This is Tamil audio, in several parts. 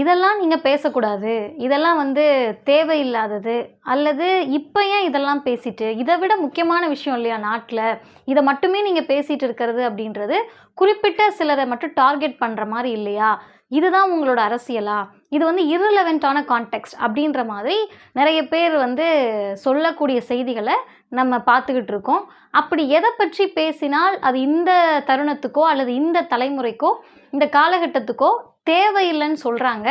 இதெல்லாம் நீங்கள் பேசக்கூடாது. இதெல்லாம் வந்து தேவையில்லாதது. அல்லது இப்போ ஏன் இதெல்லாம் பேசிட்டு? இதை விட முக்கியமான விஷயம் இல்லையா நாட்டில்? இதை மட்டுமே நீங்கள் பேசிகிட்டு இருக்கிறது அப்படின்றது குறிப்பிட்ட சிலரை மட்டும் டார்கெட் பண்ணுற மாதிரி இல்லையா? இதுதான் உங்களோட அரசியலா? இது வந்து irrelevant-ஆன கான்டெக்ட் அப்படின்ற மாதிரி நிறைய பேர் வந்து சொல்லக்கூடிய செய்திகளை நம்ம பார்த்துக்கிட்டு இருக்கோம். அப்படி எதை பற்றி பேசினால் அது இந்த தருணத்துக்கோ அல்லது இந்த தலைமுறைக்கோ இந்த காலகட்டத்துக்கோ தேவையில்லைன்னு சொல்கிறாங்க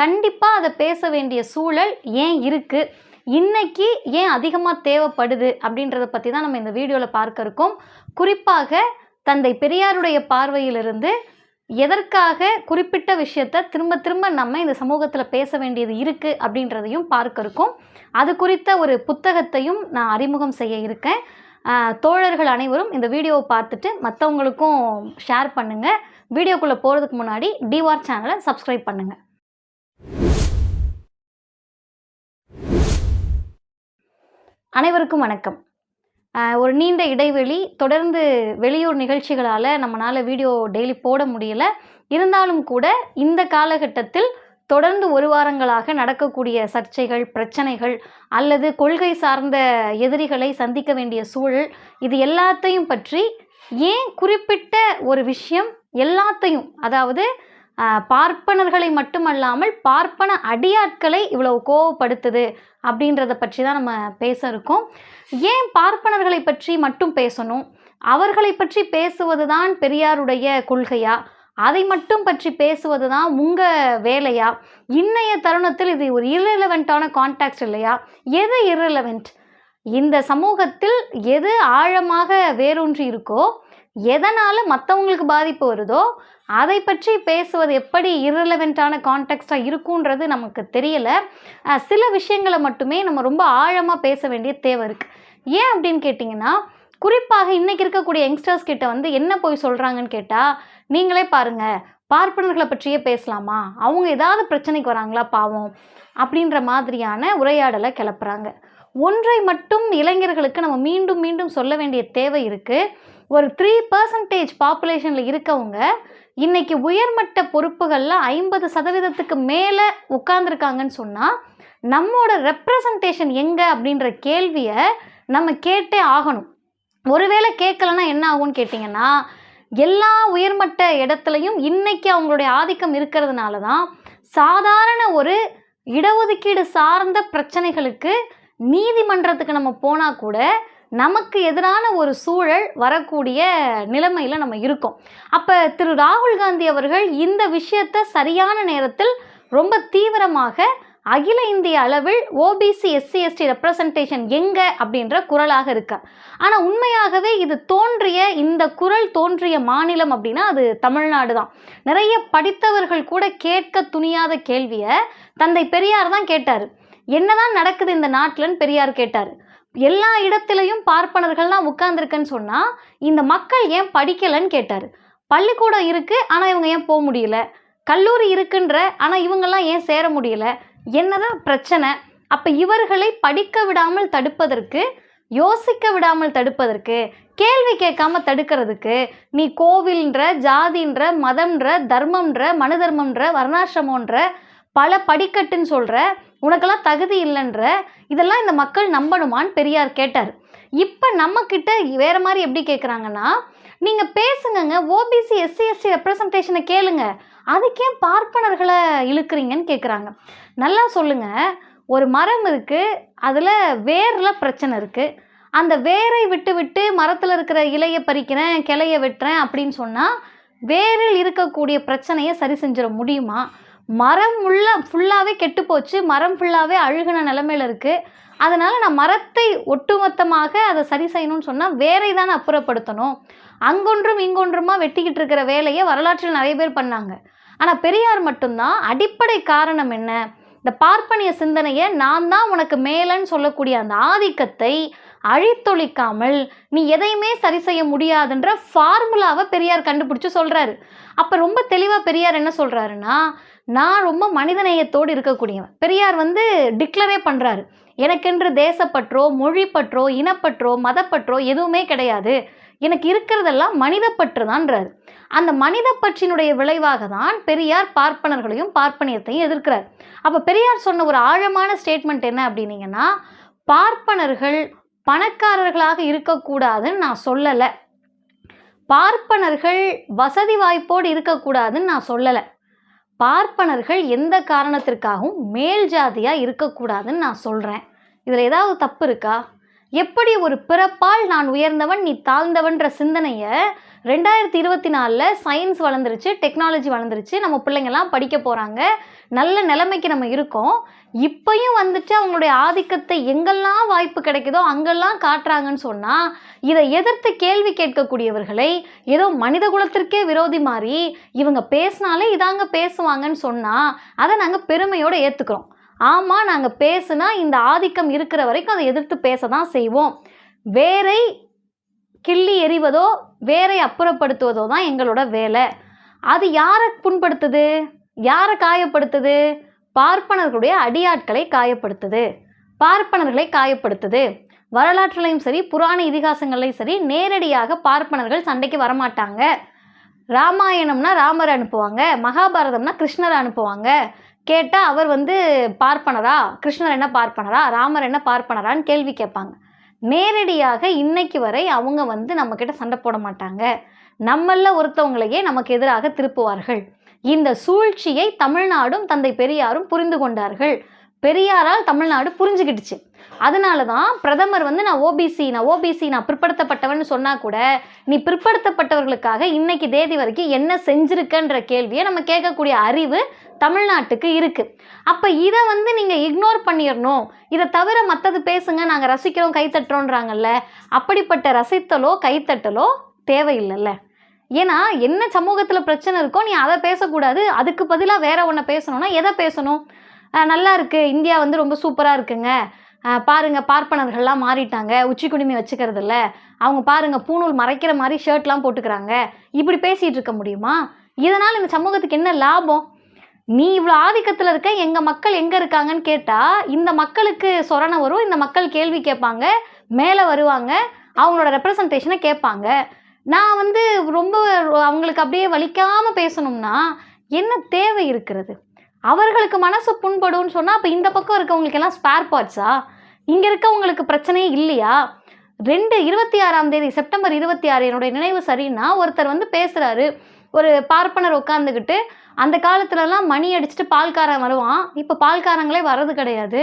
கண்டிப்பாக அதை பேச வேண்டிய சூழல் ஏன் இருக்குது இன்னைக்கு ஏன் அதிகமாக தேவைப்படுது? அப்படின்றத பற்றி தான் நம்ம இந்த வீடியோவில் பார்க்க இருக்கோம். குறிப்பாக தந்தை பெரியாருடைய பார்வையிலிருந்து எதற்காக குறிப்பிட்ட விஷயத்த திரும்ப திரும்ப நம்ம இந்த சமூகத்தில் பேச வேண்டியது இருக்குது அப்படின்றதையும் பார்க்க இருக்கோம். அது குறித்த ஒரு புத்தகத்தையும் நான் அறிமுகம் செய்ய இருக்கேன். தோழர்கள் அனைவரும் இந்த வீடியோவை பார்த்துட்டு மற்றவங்களுக்கும் ஷேர் பண்ணுங்கள் வீடியோக்குள்ளே போகிறதுக்கு முன்னாடி டிவார் சேனலை சப்ஸ்கிரைப் பண்ணுங்கள் அனைவருக்கும் வணக்கம். ஒரு நீண்ட இடைவெளி தொடர்ந்து வெளியூர் நிகழ்ச்சிகளால் நம்மளால் வீடியோ டெய்லி போட முடியல. இருந்தாலும் கூட இந்த காலகட்டத்தில் தொடர்ந்து ஒரு வாரங்களாக நடக்கக்கூடிய சர்ச்சைகள் பிரச்சனைகள் அல்லது கொள்கை சார்ந்த எதிரிகளை சந்திக்க வேண்டிய சூழல் இது எல்லாத்தையும் பற்றி ஏன் குறிப்பிட்ட ஒரு விஷயம் எல்லாத்தையும் அதாவது பார்ப்பனர்களை மட்டுமல்லாமல் பார்ப்பன அடியாட்களை இவ்வளவு கோவப்படுத்துது அப்படின்றத பற்றி தான் நம்ம பேச இருக்கோம். ஏன் பார்ப்பனர்களை பற்றி மட்டும் பேசணும்? அவர்களை பற்றி பேசுவது தான் பெரியாருடைய கொள்கையா? அதை மட்டும் பற்றி பேசுவது தான் உங்கள் வேலையா? இன்றைய தருணத்தில் இது ஒரு irrelevant-ஆன கான்டாக்ட் இல்லையா? எது irrelevant? இந்த சமூகத்தில் எது ஆழமாக வேரூன்றி இருக்கோ எதனால் மற்றவங்களுக்கு பாதிப்பு வருதோ அதை பற்றி பேசுவது எப்படி இரலவெண்ட்டான கான்டெக்ஸ்டாக இருக்குன்றது நமக்கு தெரியலை. சில விஷயங்களை மட்டுமே நம்ம ரொம்ப ஆழமாக பேச வேண்டிய தேவை இருக்குது ஏன் அப்படின்னு கேட்டிங்கன்னா குறிப்பாக இன்றைக்கி இருக்கக்கூடிய யங்ஸ்டர்ஸ் கிட்ட வந்து என்ன போய் சொல்கிறாங்கன்னு கேட்டால் நீங்களே பாருங்கள் பார்ப்பனர்களை பற்றியே பேசலாமா? அவங்க ஏதாவது பிரச்சனைக்கு வராங்களா பாவம் அப்படின்ற மாதிரியான உரையாடலை கிளப்புறாங்க. ஒன்றை மட்டும் இளைஞர்களுக்கு நம்ம மீண்டும் மீண்டும் சொல்ல வேண்டிய தேவை இருக்குது ஒரு த்ரீ பர்சன்டேஜ் பாப்புலேஷனில் இருக்கவங்க இன்னைக்கு உயர்மட்ட பொறுப்புகளில் ஐம்பது சதவீதத்துக்கு மேலே உட்கார்ந்துருக்காங்கன்னு சொன்னால் நம்மோட ரெப்ரசன்டேஷன் எங்கே அப்படின்ற கேள்வியை நம்ம கேட்டே ஆகணும். ஒருவேளை கேட்கலன்னா என்ன ஆகும்னு கேட்டிங்கன்னா எல்லா உயர்மட்ட இடத்துலையும் இன்னைக்கு அவங்களுடைய ஆதிக்கம் இருக்கிறதுனால தான் சாதாரண ஒரு இடஒதுக்கீடு சார்ந்த பிரச்சனைகளுக்கு நீதிமன்றத்துக்கு நம்ம போனால் கூட நமக்கு எதிரான ஒரு சூழல் வரக்கூடிய நிலைமையில் நம்ம இருக்கோம். அப்போ திரு ராகுல் காந்தி அவர்கள் இந்த விஷயத்தை சரியான நேரத்தில் ரொம்ப தீவிரமாக அகில இந்திய அளவில் ஓபிசி எஸ்சி எஸ்டி ரெப்ரசன்டேஷன் எங்கே அப்படின்ற குரலாக இருக்கார். ஆனால் உண்மையாகவே இது தோன்றிய இந்த குரல் தோன்றிய மாநிலம் அப்படின்னா அது தமிழ்நாடு தான். நிறைய படித்தவர்கள் கூட கேட்க துணியாத கேள்வியை தந்தை பெரியார் தான் கேட்டார். என்னதான் நடக்குது இந்த நாட்டிலன்னு பெரியார் கேட்டார். எல்லா இடத்துலையும் பார்ப்பனர்கள்லாம் உட்கார்ந்துருக்குன்னு சொன்னால் இந்த மக்கள் ஏன் படிக்கலைன்னு கேட்டார். பள்ளிக்கூடம் இருக்குது ஆனால் இவங்க ஏன் போக முடியல? கல்லூரி இருக்குன்ற ஆனால் இவங்கெல்லாம் ஏன் சேர முடியல? என்னதான் பிரச்சனை? அப்போ இவர்களை படிக்க விடாமல் தடுப்பதற்கு யோசிக்க விடாமல் தடுப்பதற்கு கேள்வி கேட்காம தடுக்கிறதுக்கு நீ கோவில்ன்ற ஜாதின்ற மதம்ன்ற தர்மம்ன்ற மனு தர்மம்ன்ற வர்ணாசிரமன்ற பல படிக்கட்டுன்னு சொல்கிற உனக்கெல்லாம் தகுதி இல்லைன்ற இதெல்லாம் இந்த மக்கள் நம்பணுமான்னு பெரியார் கேட்டார். இப்போ நம்மக்கிட்ட வேறு மாதிரி எப்படி கேட்குறாங்கன்னா நீங்கள் பேசுங்கங்க ஓபிசி எஸ்சி எஸ்டி ரெப்ரசன்டேஷனை கேளுங்க. அதுக்கே பார்ப்பனர்களை இழுக்கிறீங்கன்னு கேட்குறாங்க நல்லா சொல்லுங்க ஒரு மரம் இருக்குது அதில் வேரில் பிரச்சனை இருக்குது அந்த வேரை விட்டு விட்டு மரத்தில் இருக்கிற இலையை பறிக்கிறேன் கிளைய வெட்டுறேன் அப்படின்னு சொன்னால் வேரில் இருக்கக்கூடிய பிரச்சனையை சரி செஞ்சிட முடியுமா? மரம் உள்ள ஃபுல்லாகவே கெட்டு போச்சு. மரம் ஃபுல்லாகவே அழுகின நிலமையில இருக்குது அதனால் நான் மரத்தை ஒட்டுமொத்தமாக அதை சரி செய்யணும்னு சொன்னால் வேரை தான் அப்புறப்படுத்தணும். அங்கொன்றும் இங்கொன்றுமா வெட்டிக்கிட்டு இருக்கிற வேலையை வரலாற்றில் நிறைய பேர் பண்ணாங்க. ஆனால் பெரியார் மட்டும்தான். அடிப்படை காரணம் என்ன? இந்த பார்ப்பனிய சிந்தனையை நான் தான் உனக்கு மேலன்னு சொல்லக்கூடிய அந்த ஆதிக்கத்தை அழித்தொழிக்காமல் நீ எதையுமே சரி செய்ய முடியாதுன்ற ஃபார்முலாவை பெரியார் கண்டுபிடிச்சு சொல்கிறாரு அப்போ ரொம்ப தெளிவாக பெரியார் என்ன சொல்கிறாருன்னா நான் ரொம்ப மனிதநேயத்தோடு இருக்கக்கூடியவன். பெரியார் வந்து டிக்ளரே பண்ணுறாரு எனக்கென்று தேசப்பற்றோ மொழிப்பற்றோ இனப்பற்றோ மதப்பற்றோ எதுவுமே கிடையாது. எனக்கு இருக்கிறதெல்லாம் மனிதப்பற்று தான்றார் அந்த மனித பற்றினுடைய விளைவாக தான் பெரியார் பார்ப்பனர்களையும் பார்ப்பனியத்தையும் எதிர்க்கிறார். அப்போ பெரியார் சொன்ன ஒரு ஆழமான ஸ்டேட்மெண்ட் என்ன அப்படின்னீங்கன்னா பார்ப்பனர்கள் பணக்காரர்களாக இருக்கக்கூடாதுன்னு நான் சொல்லலை. பார்ப்பனர்கள் வசதி வாய்ப்போடு இருக்கக்கூடாதுன்னு நான் சொல்லலை. பார்ப்பனர்கள் எந்த காரணத்திற்காகவும் மேல் ஜாதியாக இருக்கக்கூடாதுன்னு நான் சொல்கிறேன் இதில் ஏதாவது தப்பு இருக்கா? எப்படி ஒரு பிறப்பால் நான் உயர்ந்தவன் நீ தாழ்ந்தவன்ற சிந்தனையை ரெண்டாயிரத்தி இருபத்தி நாலில் சயின்ஸ் வளர்ந்துருச்சு டெக்னாலஜி வளர்ந்துருச்சு நம்ம பிள்ளைங்கள்லாம் படிக்க போகிறாங்க நல்ல நிலைமைக்கு நம்ம இருக்கோம். இப்பையும் வந்துட்டு அவங்களுடைய ஆதிக்கத்தை எங்கெல்லாம் வாய்ப்பு கிடைக்குதோ அங்கெல்லாம் காட்டுறாங்கன்னு சொன்னால் இதை எதிர்த்து கேள்வி கேட்கக்கூடியவர்களை ஏதோ மனித குலத்திற்கே விரோதி மாதிரி இவங்க பேசினாலே இதாங்க பேசுவாங்கன்னு சொன்னால் அதை நாங்கள் பெருமையோடு ஏற்றுக்கிறோம் ஆமாம் நாங்கள் பேசுனா இந்த ஆதிக்கம் இருக்கிற வரைக்கும் அதை எதிர்த்து பேச தான் செய்வோம். வேரை கிள்ளி எறிவதோ வேரை அப்புறப்படுத்துவதோ தான் எங்களோட வேலை. அது யாரை புண்படுத்துது? யாரை காயப்படுத்துது? பார்ப்பனர்களுடைய அடியாட்களை காயப்படுத்துது. பார்ப்பனர்களை காயப்படுத்துது. வரலாற்றுலையும் சரி புராண இதிகாசங்கள்லையும் சரி நேரடியாக பார்ப்பனர்கள் சண்டைக்கு வரமாட்டாங்க. ராமாயணம்னா ராமர் அனுப்புவாங்க மகாபாரதம்னா கிருஷ்ணரை அனுப்புவாங்க. கேட்டால் அவர் வந்து பார்ப்பனரா கிருஷ்ணர் என்ன பார்ப்பனரா ராமர் என்ன பார்ப்பனரான்னு கேள்வி கேட்பாங்க. நேரடியாக இன்னைக்கு வரை அவங்க வந்து நம்மக்கிட்ட சண்டை போட மாட்டாங்க. நம்மள ஒருத்தவங்களையே நமக்கு எதிராக திருப்புவார்கள். இந்த சூழ்ச்சியை தமிழ்நாடும் தந்தை பெரியாரும் புரிந்து கொண்டார்கள். பெரியாரால் தமிழ்நாடு புரிஞ்சுக்கிட்டுச்சு அதனால தான் பிரதமர் வந்து நான் ஓபிசி நான் ஓபிசி நான் பிற்படுத்தப்பட்டவன் சொன்னால் கூட நீ பிற்படுத்தப்பட்டவர்களுக்காக இன்னைக்கு தேதி வரைக்கும் என்ன செஞ்சிருக்கன்ற கேள்வியை நம்ம கேட்கக்கூடிய அறிவு தமிழ்நாட்டுக்கு இருக்குது அப்போ இதை வந்து நீங்கள் இக்னோர் பண்ணிடணும். இதை தவிர மற்றது பேசுங்க நாங்கள் ரசிக்கிறோம் கைத்தட்டுறோன்றாங்கல்ல அப்படிப்பட்ட ரசித்தலோ கைத்தட்டலோ தேவையில்லைல்ல. ஏன்னா என்ன சமூகத்தில் பிரச்சனை இருக்கோ நீ அதை பேசக்கூடாது. அதுக்கு பதிலாக வேற ஒன்றை பேசணும்னா எதை பேசணும்? நல்லா இருக்குது இந்தியா வந்து ரொம்ப சூப்பராக இருக்குங்க. பாருங்கள் பார்ப்பனர்கள்லாம் மாறிட்டாங்க. உச்சி குடிமை வச்சுக்கிறது இல்லை அவங்க பாருங்கள் பூணூல் மறைக்கிற மாதிரி ஷர்ட்லாம் போட்டுக்கிறாங்க. இப்படி பேசிகிட்டு இருக்க முடியுமா? இதனால் இந்த சமூகத்துக்கு என்ன லாபம்? நீ இவ்வளோ ஆதிக்கத்தில் இருக்க எங்கள் மக்கள் எங்கே இருக்காங்கன்னு கேட்டால் இந்த மக்களுக்கு சொரணை வரும் இந்த மக்கள் கேள்வி கேட்பாங்க மேலே வருவாங்க அவங்களோட ரெப்ரசன்டேஷனை கேட்பாங்க. நான் வந்து ரொம்ப அவங்களுக்கு அப்படியே வலிக்காமல் பேசணும்னா என்ன தேவை இருக்கிறது? அவர்களுக்கு மனசு புண்படும்னு சொன்னால் அப்போ இந்த பக்கம் இருக்கவங்களுக்கு எல்லாம் ஸ்பேர் பார்ட்ஸா இங்கே இருக்கவங்களுக்கு பிரச்சனையே இல்லையா? ரெண்டு இருபத்தி ஆறாம் தேதி செப்டம்பர் இருபத்தி ஆறு என்னுடைய நினைவு சரின்னா ஒருத்தர் வந்து பேசுகிறாரு ஒரு பார்ப்பனர் உட்காந்துக்கிட்டு அந்த காலத்துலலாம் மணி அடிச்சுட்டு பால்காரன் வருவான். இப்போ பால்காரங்களே வர்றது கிடையாது.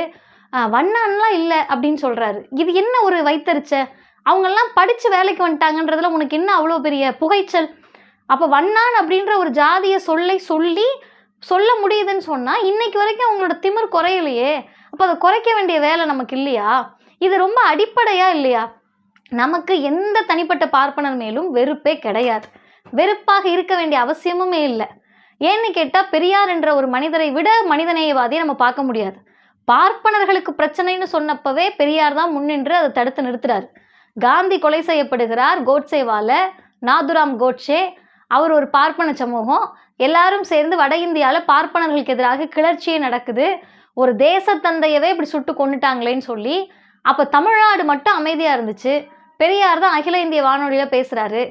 வண்ணான்லாம் இல்லை அப்படின்னு சொல்கிறாரு இது என்ன ஒரு வைத்தறிச்ச? அவங்கெல்லாம் படித்து வேலைக்கு வந்துட்டாங்கன்றதுல உனக்கு என்ன அவ்வளோ பெரிய புகைச்சல்? அப்போ வண்ணான் அப்படின்ற ஒரு ஜாதிய சொல்லை சொல்லி சொல்ல முடியுதுன்னு சொன்னால் இன்னைக்கு வரைக்கும் அவங்களோட திமிர் குறையலையே. அப்போ அதை குறைக்க வேண்டிய வேலை நமக்கு இல்லையா? இது ரொம்ப அடிப்படையாக இல்லையா? நமக்கு எந்த தனிப்பட்ட பார்ப்பனர் மேலும் வெறுப்பே கிடையாது. வெறுப்பாக இருக்க வேண்டிய அவசியமுமே இல்லை. ஏன்னு கேட்டால் பெரியார் என்ற ஒரு மனிதரை விட மனிதநேயவாதியை நம்ம பார்க்க முடியாது. பார்ப்பனர்களுக்கு பிரச்சனைன்னு சொன்னப்பவே பெரியார் தான் முன்னின்று அதை தடுத்து நிறுத்துறாரு. காந்தி கொலை செய்யப்படுகிறார் கோட்சேவால. நாதுராம் கோட்சே அவர் ஒரு பார்ப்பன சமூகம். எல்லாரும் சேர்ந்து வட இந்தியாவில் பார்ப்பனர்களுக்கு எதிராக கிளர்ச்சியே நடக்குது. ஒரு தேசத்தந்தையவே இப்படி சுட்டு கொண்டுட்டாங்களேன்னு சொல்லி அப்போ தமிழ்நாடு மட்டும் அமைதியாக இருந்துச்சு. பெரியார் தான் அகில இந்திய வானொலியில் பேசுகிறாரு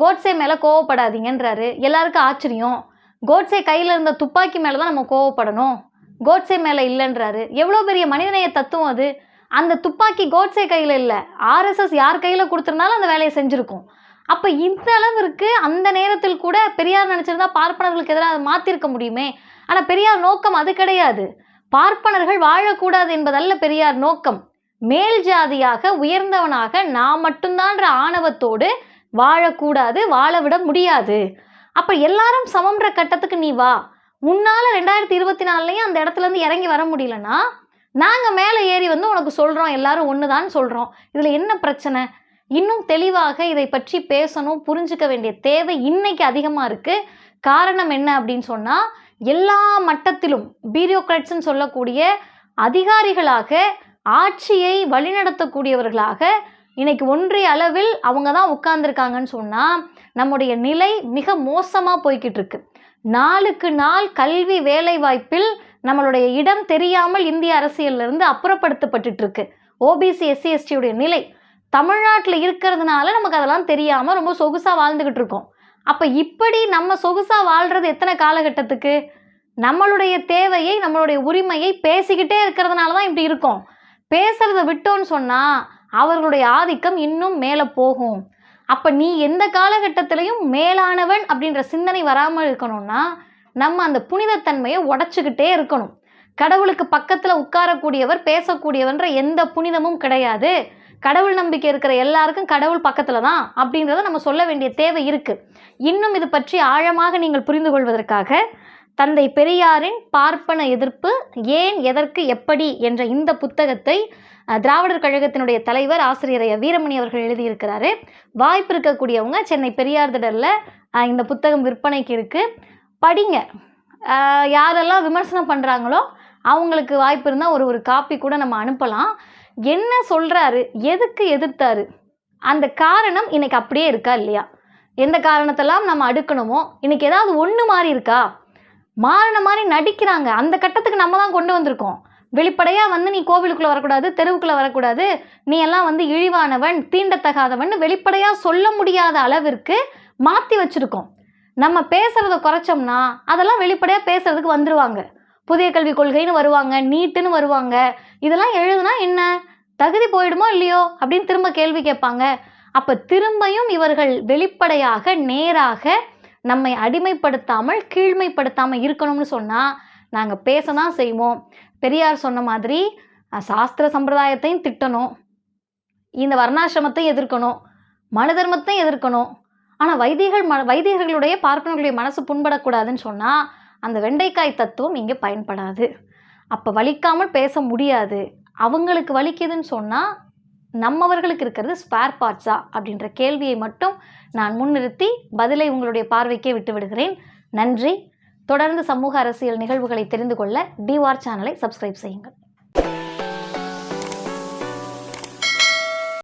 கோட்ஸே மேலே கோவப்படாதீங்கன்றாரு. எல்லாருக்கும் ஆச்சரியம். கோட்ஸே கையில் இருந்த துப்பாக்கி மேலே தான் நம்ம கோவப்படணும். கோட்ஸே மேலே இல்லைன்றாரு. எவ்வளோ பெரிய மனிதநேய தத்துவம் அது. அந்த துப்பாக்கி கோட்ஸே கையில் இல்லை. ஆர்எஸ்எஸ் யார் கையில் கொடுத்துருந்தாலும் அந்த வேலையை செஞ்சுருக்கும். அப்போ இந்த அளவிற்கு அந்த நேரத்தில் கூட பெரியார் நினச்சிருந்தா பார்ப்பனர்களுக்கு எதிராக அதை மாற்றிருக்க முடியுமே? ஆனால் பெரியார் நோக்கம் அது கிடையாது. பார்ப்பனர்கள் வாழக்கூடாது என்பதல்ல பெரியார் நோக்கம். மேல் ஜாதியாக உயர்ந்தவனாக நான் மட்டும்தான்ற ஆணவத்தோடு வாழக்கூடாது வாழ விட முடியாது. அப்போ எல்லாரும் சமம்ன்ற கட்டத்துக்கு நீ வா. உன்னால் ரெண்டாயிரத்தி இருபத்தி நாலுலையும் அந்த இடத்துலேருந்து இறங்கி வர முடியலன்னா நாங்கள் மேலே ஏறி வந்து உனக்கு சொல்கிறோம் எல்லாரும் ஒன்று தான் சொல்கிறோம் இதில் என்ன பிரச்சனை? இன்னும் தெளிவாக இதை பற்றி பேசணும் புரிஞ்சுக்க வேண்டிய தேவை இன்னைக்கு அதிகமாக இருக்குது காரணம் என்ன அப்படின்னு சொன்னால் எல்லா மட்டத்திலும் பீரியோக்ராட்ஸ்ன்னு சொல்லக்கூடிய அதிகாரிகளாக ஆட்சியை வழிநடத்தக்கூடியவர்களாக இன்னைக்கு ஒன்றிய அளவில் அவங்க தான் உட்கார்ந்துருக்காங்கன்னு சொன்னால் நம்முடைய நிலை மிக மோசமாக போய்கிட்டு இருக்கு. நாளுக்கு நாள் கல்வி வேலை வாய்ப்பில் நம்மளுடைய இடம் தெரியாமல் இந்திய அரசியலிருந்து அப்புறப்படுத்தப்பட்டுட்டு இருக்கு. ஓபிசி எஸ்சி எஸ்டியுடைய நிலை தமிழ்நாட்டில் இருக்கிறதுனால நமக்கு அதெல்லாம் தெரியாமல் ரொம்ப சொகுசாக வாழ்ந்துக்கிட்டு இருக்கோம். அப்போ இப்படி நம்ம சொகுசாக வாழ்கிறது எத்தனை காலகட்டத்துக்கு? நம்மளுடைய தேவையை நம்மளுடைய உரிமையை பேசிக்கிட்டே இருக்கிறதுனால தான் இப்படி இருக்கும். பேசுறத விட்டோன்னு சொன்னால் அவர்களுடைய ஆதிக்கம் இன்னும் மேலே போகும். அப்போ நீ எந்த காலகட்டத்திலையும் மேலானவன் அப்படின்ற சிந்தனை வராமல் இருக்கணும்னா நம்ம அந்த புனிதத்தன்மையை உடச்சிக்கிட்டே இருக்கணும். கடவுளுக்கு பக்கத்தில் உட்காரக்கூடியவர் பேசக்கூடியவன்ற எந்த புனிதமும் கிடையாது. கடவுள் நம்பிக்கை இருக்கிற எல்லாருக்கும் கடவுள் பக்கத்தில் தான் அப்படின்றத நம்ம சொல்ல வேண்டிய தேவை இருக்குது இன்னும் இது பற்றி ஆழமாக நீங்கள் புரிந்து கொள்வதற்காக தந்தை பெரியாரின் பார்ப்பன எதிர்ப்பு ஏன் எதற்கு எப்படி என்ற இந்த புத்தகத்தை திராவிடர் கழகத்தினுடைய தலைவர் ஆசிரியர் வீரமணி அவர்கள் எழுதியிருக்கிறாரு. வாய்ப்பு இருக்கக்கூடியவங்க சென்னை பெரியார் திடலில் இந்த புத்தகம் விற்பனைக்கு இருக்குது படிங்க. யாரெல்லாம் விமர்சனம் பண்ணுறாங்களோ அவங்களுக்கு வாய்ப்பு இருந்தால் ஒரு ஒரு காப்பி கூட நம்ம அனுப்பலாம். என்ன சொல்கிறாரு எதுக்கு எதிர்த்தாரு? அந்த காரணம் இன்னைக்கு அப்படியே இருக்கா இல்லையா? எந்த காரணத்தெல்லாம் நம்ம அடுக்கணுமோ இன்னைக்கு ஏதாவது ஒன்று மாறி இருக்கா? மாறின மாதிரி நடிக்கிறாங்க. அந்த கட்டத்துக்கு நம்ம தான் கொண்டு வந்திருக்கோம். வெளிப்படையாக வந்து நீ கோவிலுக்குள்ளே வரக்கூடாது தெருவுக்குள்ளே வரக்கூடாது. நீ எல்லாம் வந்து இழிவானவன் தீண்டத்தகாதவன் வெளிப்படையாக சொல்ல முடியாத அளவிற்கு மாற்றி வச்சுருக்கோம். நம்ம பேசுகிறத குறைச்சோம்னா அதெல்லாம் வெளிப்படையாக பேசுறதுக்கு வந்துடுவாங்க புதிய கல்விக் கொள்கைன்னு வருவாங்க நீட்டுன்னு வருவாங்க. இதெல்லாம் எழுதுனா என்ன? தகுதி போயிடுமோ இல்லையோ? அப்படின்னு திரும்ப கேள்வி கேட்பாங்க. அப்போ திரும்பியும் இவர்கள் வெளிப்படையாக நேராக நம்மை அடிமைப்படுத்தாமல் கீழ்மைப்படுத்தாமல் இருக்கணும்னு சொன்னால் நாங்கள் பேச தான் செய்வோம். பெரியார் சொன்ன மாதிரி சாஸ்திர சம்பிரதாயத்தையும் திட்டணும். இந்த வர்ணாசிரமத்தையும் எதிர்க்கணும். மனு தர்மத்தையும் எதிர்க்கணும். ஆனால் வைதிகள் ம வைதிகர்களுடைய பார்ப்பனர்களுடைய மனசு புண்படக்கூடாதுன்னு சொன்னால் அந்த வெண்டைக்காய் தத்துவம் இங்கே பயன்படாது. அப்போ வலிக்காமல் பேச முடியாது. அவங்களுக்கு வலிக்குதுன்னு சொன்னால் நம்மவர்களுக்கு இருக்கிறது ஸ்பேர் பார்ட்ஸா அப்படின்ற கேள்வியை மட்டும் நான் முன்னிறுத்தி பதிலை உங்களுடைய பார்வைக்கே விட்டு விடுகிறேன். நன்றி. தொடர்ந்து சமூக அரசியல் நிகழ்வுகளை தெரிந்து கொள்ள டிவார் சேனலை சப்ஸ்கிரைப் செய்யுங்கள்.